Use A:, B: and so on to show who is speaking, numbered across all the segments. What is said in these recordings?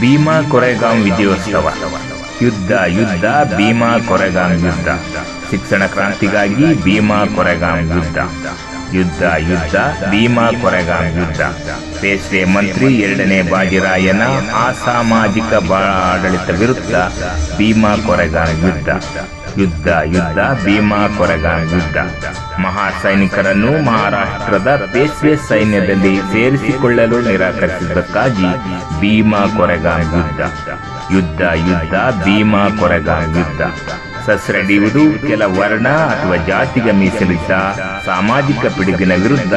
A: ಭೀಮಾ ಕೊರೆಗಾಂ ವಿಜಯೋತ್ಸವ ಯುದ್ಧ ಯುದ್ಧ ಭೀಮಾ ಕೊರೆಗಾಂ ಯುದ್ಧ. ಶಿಕ್ಷಣ ಕ್ರಾಂತಿಗಾಗಿ ಭೀಮಾ ಕೊರೆಗಾಂ ಯುದ್ಧ. ಯುದ್ಧ ಯುದ್ಧ, ಭೀಮಾ ಕೊರೆಗಾಂ ಯುದ್ಧ. ಪೇಶ್ವೆ ಮಂತ್ರಿ ಎರಡನೇ ಬಾಜಿರಾಯನ ಅಸಾಮಾಜಿಕ ಆಡಳಿತ ವಿರುದ್ಧ ಭೀಮಾ ಕೊರೆಗಾಂ ಯುದ್ಧ. ಯುದ್ಧ ಯುದ್ಧ, ಭೀಮಾ ಕೊರೆಗಾಂ ಯುದ್ಧ. ಮಹಾ ಸೈನಿಕರನ್ನು ಮಹಾರಾಷ್ಟ್ರದ ಪೇಶ್ವೆ ಸೈನ್ಯದಲ್ಲಿ ಸೇರಿಸಿಕೊಳ್ಳಲು ನಿರಾಕರಿಸಿದ್ದಕ್ಕಾಗಿ ಭೀಮಾ ಕೊರೆಗಾಂ ಯುದ್ಧ. ಯುದ್ಧ ಯುದ್ಧ, ಭೀಮಾ ಕೊರೆಗಾಂ ಯುದ್ಧ. ಸಸ್ರಡಿಯುವುದು ಕೆಲ ವರ್ಣ ಅಥವಾ ಜಾತಿಗೆ ಮೀಸಲಿದ್ದ ಸಾಮಾಜಿಕ ಪಿಡುಗಿನ ವಿರುದ್ಧ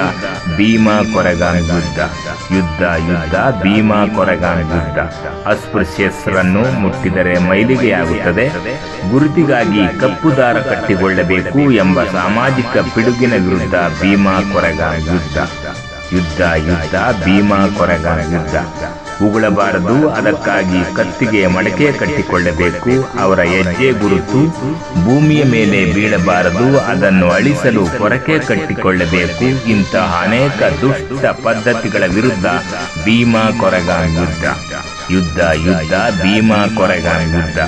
A: ಭೀಮಾ ಕೊರಗಾನ ಯುದ್ಧ ಯುದ್ಧ ಯುದ್ಧ, ಭೀಮಾ ಕೊರಗಾನ ಯುದ್ಧ ಅಸ್ಪೃಶ್ಯಸ್ರನ್ನು ಮುಟ್ಟಿದರೆ ಮೈಲಿಗೆಯಾಗುತ್ತದೆ. ಗುರುತಿಗಾಗಿ ಕಪ್ಪು ದಾರ ಕಟ್ಟಿಕೊಳ್ಳಬೇಕು ಎಂಬ ಸಾಮಾಜಿಕ ಪಿಡುಗಿನ ವಿರುದ್ಧ ಭೀಮಾ ಕೊರಗಾನ ಯುದ್ಧ ಯುದ್ಧ ಯುದ್ಧ, ಭೀಮಾ ಕೊರಗಾನ ಯುದ್ಧ ಉಗುಳಬಾರದು. ಅದಕ್ಕಾಗಿ ಕತ್ತಿಗೆ ಮಡಕೆ ಕಟ್ಟಿಕೊಳ್ಳಬೇಕು. ಅವರ ಹೆಜ್ಜೆ ಗುರುತು. ಭೂಮಿಯ ಮೇಲೆ ಬೀಳಬಾರದು. ಅದನ್ನು ಅಳಿಸಲು ಕೊರಕೆ ಕಟ್ಟಿಕೊಳ್ಳಬೇಕು. ಇಂತಹ ಅನೇಕ ದುಷ್ಟ ಪದ್ಧತಿಗಳ ವಿರುದ್ಧ ಭೀಮಾ ಕೊರಗ ಯುದ್ಧ ಯುದ್ಧ ಯುದ್ಧ ಭೀಮಾ ಕೊರಗ ಯುದ್ಧ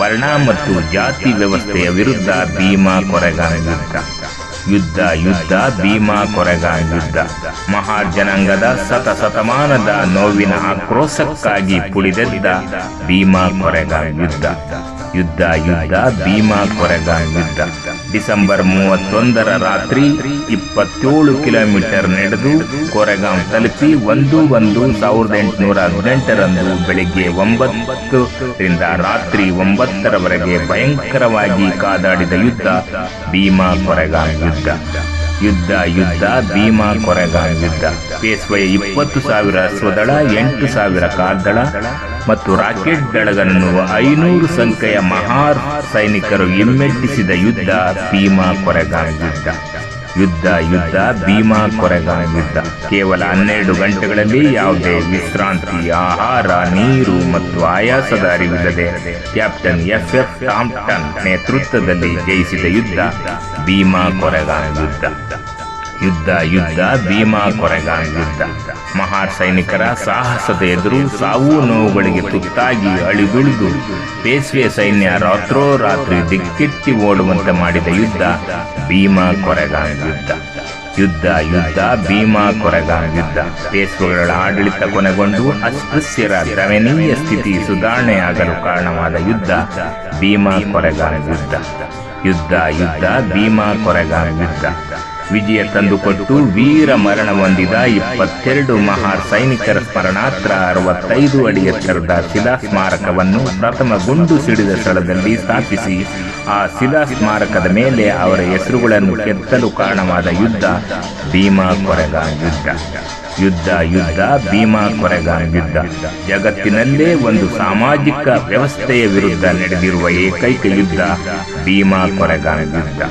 A: ವರ್ಣ ಮತ್ತು ಜಾತಿ ವ್ಯವಸ್ಥೆಯ ವಿರುದ್ಧ ಭೀಮಾ ಕೊರಗ ಯುದ್ಧ ಯುದ್ಧ ಯುದ್ಧ, ಭೀಮಾ ಕೊರೆಗ, ಯುದ್ಧ. ಮಹಾಜನಾಂಗದ ಸತ ಶತಮಾನದ ನೋವಿನ ಆಕ್ರೋಶಕ್ಕಾಗಿ ಪುಳಿದೆದ್ದ ಭೀಮಾ ಕೊರೆಗ, ಯುದ್ಧ. ಯುದ್ಧ ಯುದ್ಧ, ಭೀಮಾ ಕೊರೆಗ, ಯುದ್ಧ. ಡಿಸೆಂಬರ್ ಮೂವತ್ತೊಂದರ ರಾತ್ರಿ ಇಪ್ಪತ್ತೇಳು ಕಿಲೋಮೀಟರ್ ನಡೆದು ಕೊರೆಗಾಂ ತಲುಪಿ ಒಂದು ಒಂದು ಸಾವಿರದ ಎಂಟುನೂರ ಹದಿನೆಂಟರಂದು ಬೆಳಿಗ್ಗೆ ಒಂಬತ್ತರಿಂದ ರಾತ್ರಿ ಒಂಬತ್ತರವರೆಗೆ ಭಯಂಕರವಾಗಿ ಕಾದಾಡಿದ ಯುದ್ಧ ಭೀಮಾ ಕೊರೆಗಾಂ ಯುದ್ಧ. ಯುದ್ಧ ಯುದ್ಧ, ಭೀಮಾ ಕೊರೆಗಾಂ ಯುದ್ಧ. ಪೇಸ್ವೆ ಇಪ್ಪತ್ತು ಸಾವಿರ ಸ್ವದಳ, ಎಂಟು ಸಾವಿರ ಕಾದ್ದಳ ಮತ್ತು ರಾಕೆಟ್ ಬೆಳಗನ್ನು ಐನೂರು ಸಂಖ್ಯೆಯ ಮಹಾರ್ ಸೈನಿಕರು ಹಿಮ್ಮೆಟ್ಟಿಸಿದ ಯುದ್ಧ ಭೀಮಾ ಕೊರೆಗಾನ್ ಯುದ್ಧ ಯುದ್ಧ ಯುದ್ಧ ಭೀಮಾ ಕೊರೆಗಾನ್ ಯುದ್ಧ ಕೇವಲ ಹನ್ನೆರಡು ಗಂಟೆಗಳಲ್ಲಿ ಯಾವುದೇ ವಿಶ್ರಾಂತಿ, ಆಹಾರ, ನೀರು ಮತ್ತು ಆಯಾಸದ ಅರಿವಿಲ್ಲದೆ ಕ್ಯಾಪ್ಟನ್ ಎಫ್ ಎಫ್ ಟಾಂಪ್ಟನ್ ನೇತೃತ್ವದಲ್ಲಿ ಜಯಿಸಿದ ಯುದ್ಧ ಭೀಮಾ ಕೊರೆಗಾನ್ ಯುದ್ಧ ಯುದ್ಧ ಯುದ್ಧ, ಭೀಮಾ ಕೊರೆಗಾನ್ ಯುದ್ಧ. ಮಹಾ ಸೈನಿಕರ ಸಾಹಸದ ಎದುರು ಸಾವು ನೋವುಗಳಿಗೆ ತುತ್ತಾಗಿ ಅಳಿದುಳಿದು ಬೇಸಿಗೆ ಸೈನ್ಯ ರಾತ್ರೋರಾತ್ರಿ ದಿಕ್ಕಿಟ್ಟಿ ಓಡುವಂತೆ ಮಾಡಿದ ಯುದ್ಧ, ಭೀಮಾ ಕೊರೆಗಾನ್ ಯುದ್ಧ. ಯುದ್ಧ ಯುದ್ಧ, ಭೀಮಾ ಕೊರೆಗಾನ್ ಯುದ್ಧ. ಪೇಶ್ವೆಗಳ ಆಡಳಿತ ಕೊನೆಗೊಂಡು ಅಸ್ಪೃಶ್ಯರ ದಮನೀಯ ಸ್ಥಿತಿ ಸುಧಾರಣೆಯಾಗಲು ಕಾರಣವಾದ ಯುದ್ಧ, ಭೀಮಾ ಕೊರೆಗಾನ್ ಯುದ್ಧ. ಯುದ್ಧ ಯುದ್ಧ, ಭೀಮಾ ಕೊರೆಗಾನ್ ಯುದ್ಧ. ವಿಜಯ ತಂದುಕೊಟ್ಟು ವೀರ ಮರಣ ಹೊಂದಿದ ಇಪ್ಪತ್ತೆರಡು ಮಹಾ ಸೈನಿಕರ ಸ್ಮರಣಾರ್ಥ ಅರವತ್ತೈದು ಅಡಿ ಎತ್ತರದ ಶಿಲಾ ಸ್ಮಾರಕವನ್ನು ಪ್ರಥಮ ಗುಂಡು ಸಿಡಿದ ಸ್ಥಳದಲ್ಲಿ ಸ್ಥಾಪಿಸಿ, ಆ ಶಿಲಾ ಸ್ಮಾರಕದ ಮೇಲೆ ಅವರ ಹೆಸರುಗಳನ್ನು ಕೆತ್ತಲು ಕಾರಣವಾದ ಯುದ್ಧ ಭೀಮಾ ಕೊರೆಗ ಯುದ್ಧ. ಯುದ್ಧ ಯುದ್ಧ, ಭೀಮಾ ಕೊರೆಗ ಯುದ್ಧ. ಜಗತ್ತಿನಲ್ಲೇ ಒಂದು ಸಾಮಾಜಿಕ ವ್ಯವಸ್ಥೆಯ ವಿರುದ್ಧ ನಡೆದಿರುವ ಏಕೈಕ ಯುದ್ಧ ಭೀಮಾ ಕೊರೆಗ ಯುದ್ಧ.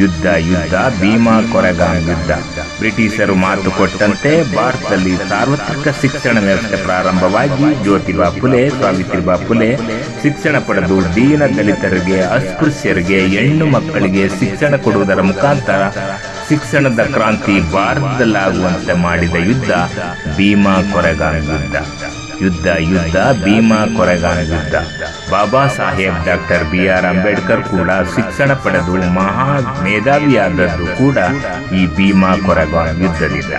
A: ಯುದ್ಧ ಯುದ್ಧ, ಭೀಮಾ ಕೊರೆಗಾಂ ಯುದ್ಧ ಬ್ರಿಟಿಷರು ಮಾತು ಕೊಟ್ಟಂತೆ ಭಾರತದಲ್ಲಿ ಸಾರ್ವತ್ರಿಕ ಶಿಕ್ಷಣ ವ್ಯವಸ್ಥೆ ಪ್ರಾರಂಭವಾಗಿ ಜ್ಯೋತಿಬಾ ಫುಲೆ, ಸಾವಿತ್ರಿಬಾ ಫುಲೆ ಶಿಕ್ಷಣ ಪಡೆದು ದೀನ ದಲಿತರಿಗೆ, ಅಸ್ಪೃಶ್ಯರಿಗೆ, ಹೆಣ್ಣು ಮಕ್ಕಳಿಗೆ ಶಿಕ್ಷಣ ಕೊಡುವುದರ ಮುಖಾಂತರ ಶಿಕ್ಷಣದ ಕ್ರಾಂತಿ ಭಾರತದಲ್ಲಾಗುವಂತೆ ಮಾಡಿದ ಯುದ್ಧ ಭೀಮಾ ಕೊರೆಗಾಂ ಯುದ್ಧ ಯುದ್ಧ ಯುದ್ಧ, ಭೀಮಾ ಕೊರೆಗಾನ ಯುದ್ಧ Baba Saheb doctor B R Ambedkar ಕೂಡ ಶಿಕ್ಷಣ ಪಡೆದು ಮಹಾ ಮೇಧಾವಿಯಾದದ್ದು ಕೂಡ ಈ ಭೀಮಾ ಕೊರೆಗಾನ ಯುದ್ಧದಿಂದ.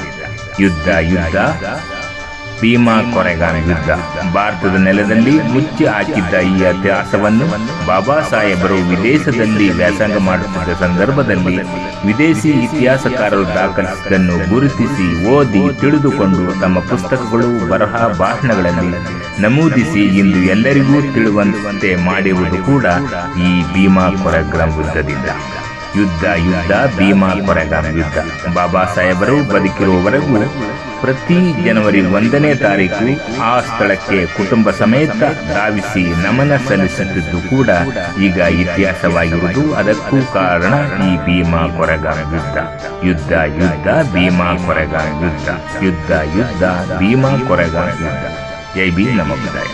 A: ಯುದ್ಧ ಯುದ್ಧ ಭೀಮಾ ಕೊರೆಗಾನ ಯುದ್ಧ ಭಾರತದ ನೆಲದಲ್ಲಿ ಮುಚ್ಚಿ ಹಾಕಿದ್ದ ಈ ಅಭ್ಯಾಸವನ್ನು ಬಾಬಾ ಸಾಹೇಬರು ವಿದೇಶದಲ್ಲಿ ವ್ಯಾಸಂಗ ಮಾಡುತ್ತಿದ್ದ ಸಂದರ್ಭದಲ್ಲಿ ವಿದೇಶಿ ಇತಿಹಾಸಕಾರರು ದಾಖಲಿಸಿದ್ದನ್ನು ಗುರುತಿಸಿ ಓದಿ ತಿಳಿದುಕೊಂಡು ತಮ್ಮ ಪುಸ್ತಕಗಳು ಬರಹ ಭಾಷಣಗಳಲ್ಲಿ ನಮೂದಿಸಿ ಇಂದು ಎಲ್ಲರಿಗೂ ತಿಳುವಂತೆ ಮಾಡಿರುವುದು ಕೂಡ ಈ ಭೀಮಾ ಕೊರೆಗ್ರಾಮ್ ಯುದ್ಧದಿಂದ. ಯುದ್ಧ ಯುದ್ಧ, ಭೀಮಾ ಕೊರೆಗಾಂ ಯುದ್ಧ. ಬಾಬಾ ಸಾಹೇಬರು ಬದುಕಿರುವವರೆಗೂ ಪ್ರತಿ ಜನವರಿ ಒಂದನೇ ತಾರೀಕು ಆ ಸ್ಥಳಕ್ಕೆ ಕುಟುಂಬ ಸಮೇತ ಧಾವಿಸಿ ನಮನ ಸಲ್ಲಿಸುತ್ತಿದ್ದು ಕೂಡ ಈಗ ಇತಿಹಾಸವಾಗಿರುವುದು. ಅದಕ್ಕೂ ಕಾರಣ ಈ ಭೀಮಾ ಕೊರಗ ಯುದ್ಧ ಯುದ್ಧ ಯುದ್ಧ ಭೀಮಾ ಕೊರಗ ಯುದ್ಧ ಯುದ್ಧ ಯುದ್ಧ ಭೀಮಾ ಕೊರಗ ಯುದ್ಧ ಜೈ ಭೀಮ್ ನಮ್ಮ ಬುದ್ಧಾಯ